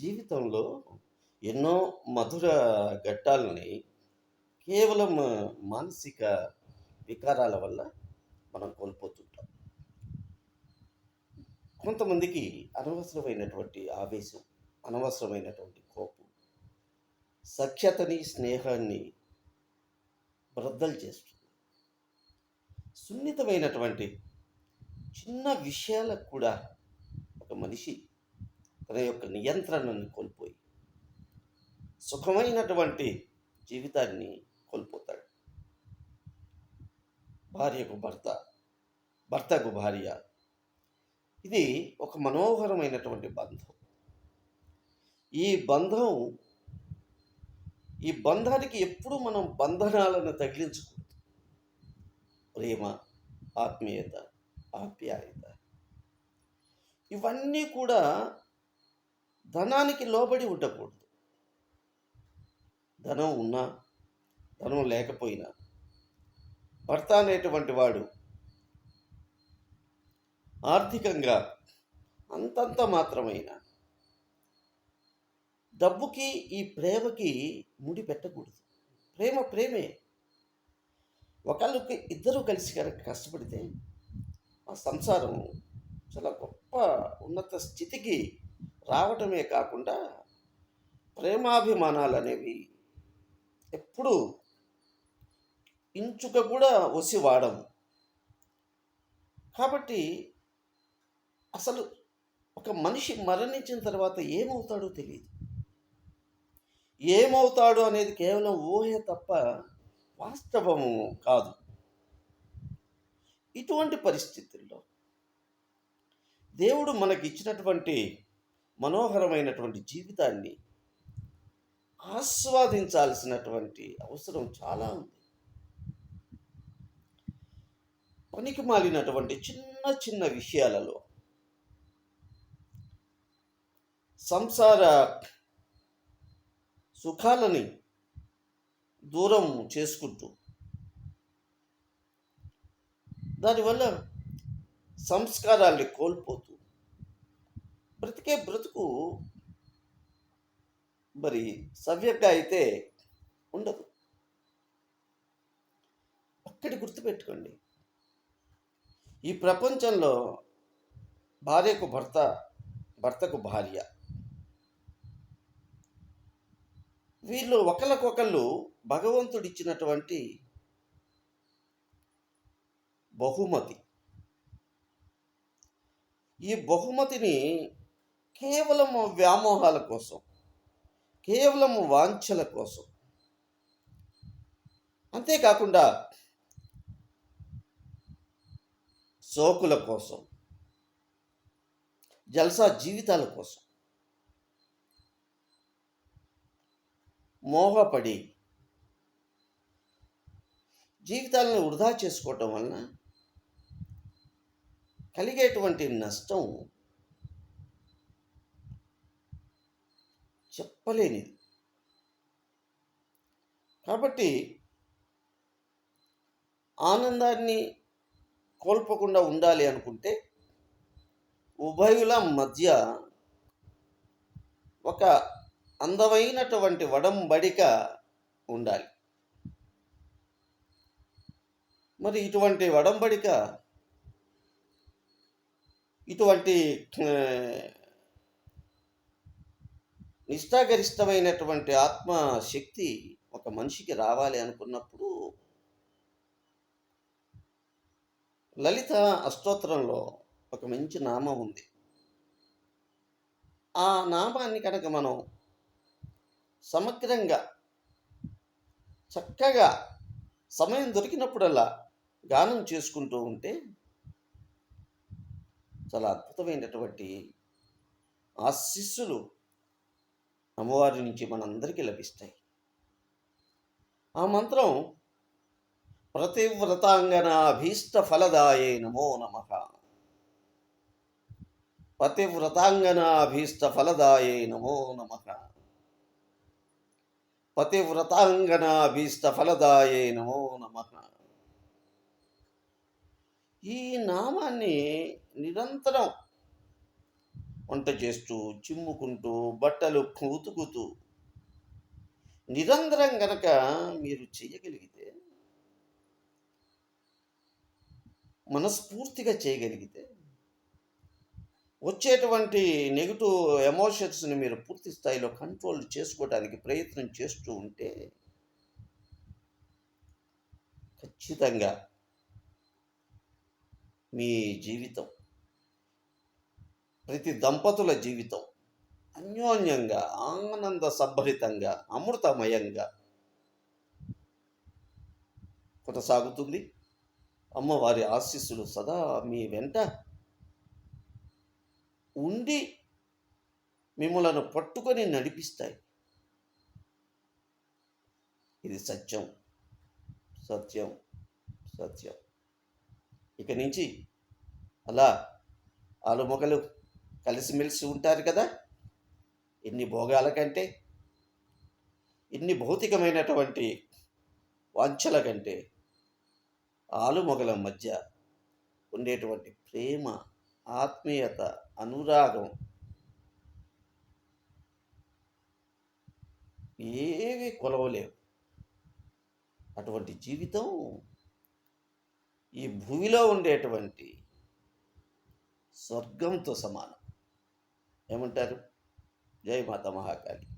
జీవితంలో ఎన్నో మధుర ఘట్టాలని కేవలం మానసిక వికారాల వల్ల మనం కోల్పోతుంటాం. కొంతమందికి అనవసరమైనటువంటి ఆవేశం అనవసరమైనటువంటి కోపం సఖ్యతని స్నేహాన్ని బ్రద్దలు చేస్తుంది. సున్నితమైనటువంటి చిన్న విషయాలకు కూడా ఒక మనిషి తన యొక్క నియంత్రణను కోల్పోయి సుఖమైనటువంటి జీవితాన్ని కోల్పోతాడు. భార్యకు భర్త భర్తకు భార్య. ఇది ఒక మనోహరమైనటువంటి బంధం. ఈ బంధం ఈ బంధానికి ఎప్పుడు మనం బంధనాలను తగిలించకూడదు. ప్రేమ ఆత్మీయత ఆప్యాయత. ఇవన్నీ కూడా ధనానికి లోబడి ఉండకూడదు. ధనం ఉన్నా ధనం లేకపోయినా భర్త అనేటువంటి వాడు ఆర్థికంగా అంతంత మాత్రమైన డబ్బుకి ఈ ప్రేమకి ముడి పెట్టకూడదు. ప్రేమ ప్రేమే. ఒకళ్ళకి ఇద్దరు కలిసి కనుక కష్టపడితే ఆ సంసారం చాలా గొప్ప ఉన్నత స్థితికి రావటమే కాకుండా ప్రేమాభిమానాలు అనేవి ఎప్పుడు ఇంచుక కూడా వసి వాడము కాబట్టి అసలు ఒక మనిషి మరణించిన తర్వాత ఏమవుతాడో తెలియదు ఏమవుతాడు అనేది కేవలం ఊహే తప్ప వాస్తవము కాదు. ఇటువంటి పరిస్థితుల్లో దేవుడు మనకి ఇచ్చినటువంటి మనోహరమైనటువంటి జీవితాన్ని ఆస్వాదించాల్సినటువంటి అవసరం చాలా ఉంది. పనికి మాలినటువంటి చిన్న చిన్న విషయాలలో సంసార సుఖాలని దూరం చేసుకుంటూ దానివల్ల సంస్కారాల్ని కోల్పోతూ బ్రతికే బ్రతుకు మరి సవ్యంగా అయితే ఉండదు. ఒక్కటి గుర్తుపెట్టుకోండి. ఈ ప్రపంచంలో భార్యకు భర్త భర్తకు భార్య. వీళ్ళు ఒకళ్ళకొకళ్ళు భగవంతుడిచ్చినటువంటి బహుమతి. ఈ బహుమతిని కేవలం వ్యామోహాల కోసం కేవలం వాంఛల కోసం. అంతేకాకుండా సోకుల కోసం జల్సా జీవితాల కోసం. మోహపడి జీవితాలను వృధా చేసుకోవటం వలన కలిగేటువంటి నష్టం చెప్పలేనిది కాబట్టి ఆనందాన్ని కోల్పోకుండా ఉండాలి అనుకుంటే ఉభయుల మధ్య ఒక అందమైనటువంటి వడంబడిక ఉండాలి. మరి ఇటువంటి వడంబడిక ఇటువంటి నిష్ఠాగరిష్టమైనటువంటి ఆత్మశక్తి ఒక మనిషికి రావాలి అనుకున్నప్పుడు లలిత అష్టోత్తరంలో ఒక మంచి నామం ఉంది. ఆ నామాన్ని కనుక మనం సమగ్రంగా చక్కగా సమయం దొరికినప్పుడల్లా గానం చేసుకుంటూ ఉంటే చాలా అద్భుతమైనటువంటి ఆశీస్సులు అమ్మవారి నుంచి మనందరికీ లభిస్తాయి. ఆ మంత్రం ప్రతివ్రతాంగన అభీష్ట ఫలదాయే నమో నమ. పతివ్రతాంగన అభీష్ట ఫలదాయే నమో నమ. పతివ్రతాంగన అభీష్ట ఫలదాయే నమో నమ. ఈ నామాన్ని నిరంతరం వంట చేస్తూ చిమ్ముకుంటూ బట్టలు ఉతుకుతూ నిరంతరం గనక మీరు చేయగలిగితే మనస్ఫూర్తిగా చేయగలిగితే వచ్చేటువంటి నెగిటివ్ ఎమోషన్స్ని మీరు పూర్తి స్థాయిలో కంట్రోల్ చేసుకోవడానికి ప్రయత్నం చేస్తూ ఉంటే ఖచ్చితంగా మీ జీవితం ప్రతి దంపతుల జీవితం అన్యోన్యంగా ఆనంద సభరితంగా అమృతమయంగా కొనసాగుతుంది. అమ్మవారి ఆశీస్సులు సదా మీ వెంట ఉండి మిమ్మలను పట్టుకొని నడిపిస్తాయి. ఇది సత్యం. సత్యం. సత్యం. ఇక నుంచి అలా ఆలుమొగలు కలిసిమెలిసి ఉంటారు కదా. ఎన్ని భోగాల కంటే ఎన్ని భౌతికమైనటువంటి వాంఛల కంటే ఆలుమొగల మధ్య ఉండేటువంటి ప్రేమ ఆత్మీయత అనురాగం ఏవి కొలవలేవు. అటువంటి జీవితం ఈ భూమిలో ఉండేటువంటి స్వర్గంతో సమానం. ఏమంటారు? జై మాత మహాకాళి.